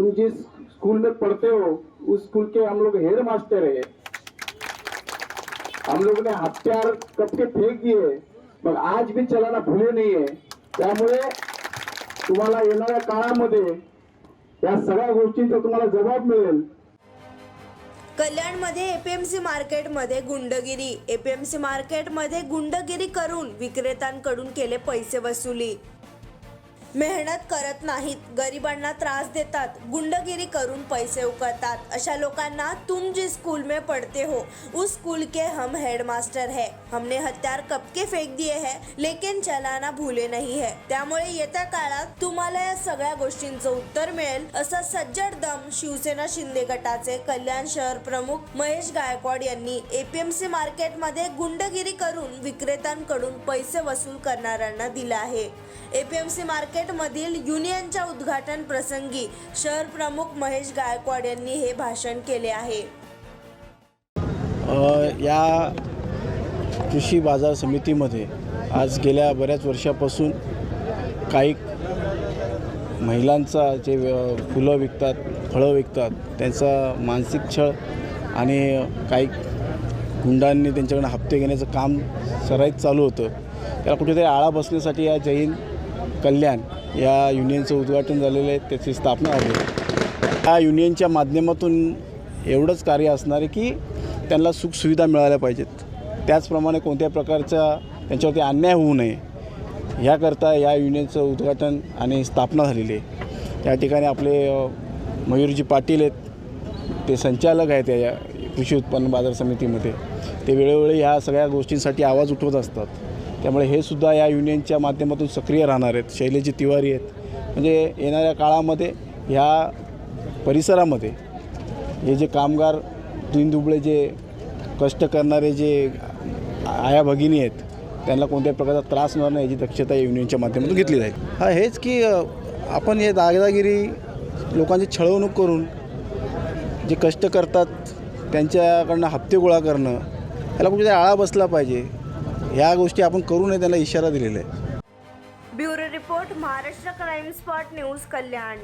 तुम जिस स्कूल में पढ़ते हो उस स्कूल के हम लोग हेड मास्टर है। हम लोगों ने हथियार कब के फेंक दिए मग आज भी चलाना भुले नाहीये त्यामुळे तुम्हाला येणाऱ्या काळामध्ये या सगळ्या गोष्टींचा तुम्हाला जबाब मिळेल. कल्याणमध्ये एपीएमसी मार्केटमध्ये गुंडगिरी. एपीएमसी मार्केटमध्ये गुंडगिरी करून विक्रेत्यांकडून केले पैसे वसुली. मेहनत करत नाहीत गरिबांना त्रास देतात गुंडगिरी करून पैसे उकळतात. अशा लोकांना तुम जिस स्कूल में पढ़ते हो. उस स्कूल के हम हेडमास्टर है. हमने हत्यार कब के फेक दिए है लेकिन चलाना भूले नहीं है. त्यामुळे येत्या काळात तुम्हाला या सगळ्या गोष्टींचं उत्तर मिळेल असं सज्जड दम शिवसेना शिंदे गटाचे कल्याण शहर प्रमुख महेश गायकवाड यांनी एपीएमसी मार्केटमध्ये गुंडगिरी करून विक्रेत्यांकडून पैसे वसूल करणाऱ्यांना दिला आहे. एपीएमसी मार्केटमधील युनियनच्या उद्घाटन प्रसंगी शहर प्रमुख महेश गायकवाड यांनी हे भाषण केले आहे. या कृषी बाजार समितीमध्ये आज गेल्या बऱ्याच वर्षापासून काही महिलांचा जे फुलं विकतात फळं विकतात त्यांचा मानसिक छळ आणि काही गुंडांनी त्यांच्याकडनं हप्ते घेण्याचं काम सराईत चालू होतं. त्याला कुठेतरी आळा बसण्यासाठी या जैन कल्याण या युनियनचं उद्घाटन झालेलं आहे त्याची स्थापना झाली. आहे. या युनियनच्या माध्यमातून एवढंच कार्य असणार आहे की त्यांना सुखसुविधा मिळाल्या पाहिजेत. त्याचप्रमाणे कोणत्याही प्रकारचा त्यांच्यावरती अन्याय होऊ नये ह्याकरता या युनियनचं उद्घाटन आणि स्थापना झालेली आहे. या ठिकाणी आपले मयूरजी पाटील आहेत ते संचालक आहेत या कृषी उत्पन्न बाजार समितीमध्ये. ते वेळोवेळी ह्या सगळ्या गोष्टींसाठी आवाज उठवत असतात. त्यामुळे हे सुद्धा या युनियनच्या माध्यमातून सक्रिय राहणार आहेत. शैलेजी तिवारी आहेत. म्हणजे येणाऱ्या काळामध्ये ह्या परिसरामध्ये हे जे कामगार दिनदुबळे जे कष्ट करणारे जे आया भगिनी आहेत त्यांना कोणत्याही प्रकारचा त्रास होणार नाही याची दक्षता या युनियनच्या माध्यमातून घेतली जाईल. हा हेच की आपण हे दागदागिरी लोकांची छळवणूक करून जे कष्ट करतात त्यांच्याकडनं हप्ते गोळा करणं याला कुठेतरी आळा बसला पाहिजे. ह्या गोष्टी आपण करू नये त्यांना इशारा दिलेला आहे. Bureau report Maharashtra crime spot news Kalyan.